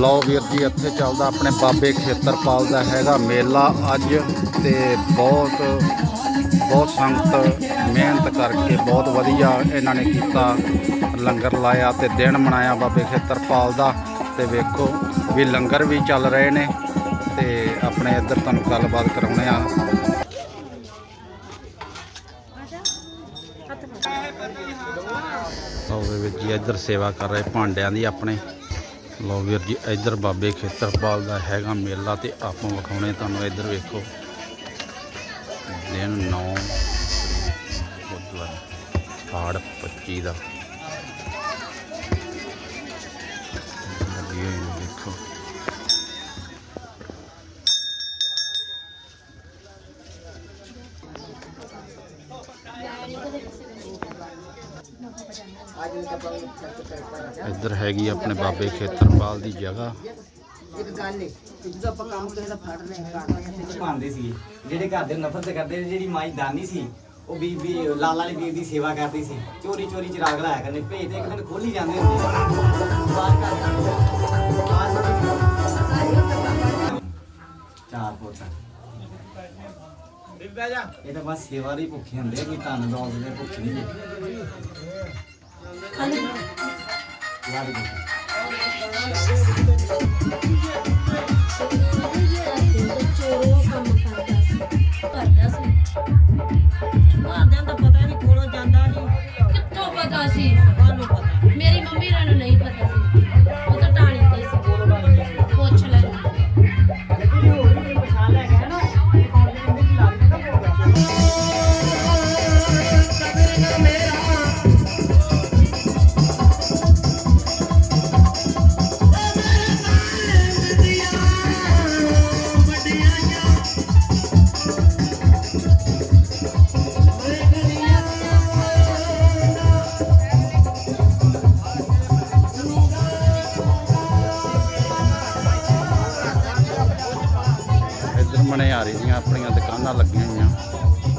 ਲਓ ਵੀਰ ਜੀ, ਇੱਥੇ ਚੱਲਦਾ ਆਪਣੇ ਬਾਬੇ ਖੇਤਰਪਾਲ ਦਾ ਹੈਗਾ ਮੇਲਾ ਅੱਜ ਤੇ ਬਹੁਤ ਬਹੁਤ ਸੰਗਤ ਮਿਹਨਤ ਕਰਕੇ ਬਹੁਤ ਵਧੀਆ ਇਹਨਾਂ ਨੇ ਕੀਤਾ। ਲੰਗਰ ਲਾਇਆ ਤੇ ਦਿਨ ਮਨਾਇਆ ਬਾਬੇ ਖੇਤਰਪਾਲ ਦਾ। ਤੇ ਵੇਖੋ ਵੀ ਲੰਗਰ ਵੀ ਚੱਲ ਰਹੇ ਨੇ ਤੇ ਆਪਣੇ ਇੱਧਰ ਤੁਹਾਨੂੰ ਗੱਲਬਾਤ ਕਰਾਉਣੇ ਆ ਲਓ ਵੀ ਵੀਰ ਜੀ ਇੱਧਰ ਸੇਵਾ ਕਰ ਰਹੇ ਭਾਂਡਿਆਂ ਦੀ ਆਪਣੇ। ਲੋ ਵੀਰ ਜੀ, ਇੱਧਰ ਬਾਬੇ ਖੇਤਰਪਾਲ ਦਾ ਹੈਗਾ ਮੇਲਾ ਤੇ ਆਪਾਂ ਵਿਖਾਉਣੇ ਤੁਹਾਨੂੰ ਇੱਧਰ ਵੇਖੋ। ਦਿਨ 9 ਬੁੱਧਵਾਰ, ਹਾੜ 25 ਦਾ। ਇੱਧਰ ਹੈਗੀ ਆਪਣੇ ਬਾਬੇ ਖੇਤਰਪਾਲ ਦੀ ਜਗ੍ਹਾ। ਇੱਕ ਗੱਲ ਏ ਕਿ ਜਦੋਂ ਆਪਾਂ ਕੰਮ ਕਿਸੇ ਦਾ ਫੜ ਰਹੇ ਹਾਂ ਕਰਦੇ ਪਾਉਂਦੇ ਸੀ ਜਿਹੜੇ ਘਰ ਦੇ ਨਫ਼ਰਤ ਕਰਦੇ ਸੀ, ਜਿਹੜੀ ਮਾਈ ਦਾਨੀ ਸੀ ਉਹ ਬੀਬੀ ਲਾਲ ਵਾਲੀ ਬੀਬੀ ਦੀ ਸੇਵਾ ਕਰਦੀ ਸੀ। ਚੋਰੀ ਚੋਰੀ ਚਿਰਾਗ ਲਾਇਆ ਕਰਨੇ ਭੇਜ ਤੇ ਇੱਕ ਦਿਨ ਖੋਲੀ ਜਾਂਦੇ ਹੁੰਦੇ ਸੀ। ਬਾਹਰ ਕਰ ਚਾਰ ਪੁੱਤ। ਇਹ ਤਾਂ ਬਸ ਸੇਵਾ ਦੀ ਭੁੱਖੇ ਹੁੰਦੇ ਆ, ਕੋਈ ਧੰਨ ਦੌਲਤ ਦੇ ਭੁੱਖੇ ਨਹੀਂ। ਜੀ ਸਾਹਮਣੇ ਆ ਰਹੀਆਂ ਆਪਣੀਆਂ ਦੁਕਾਨਾਂ ਲੱਗੀਆਂ ਹੋਈਆਂ।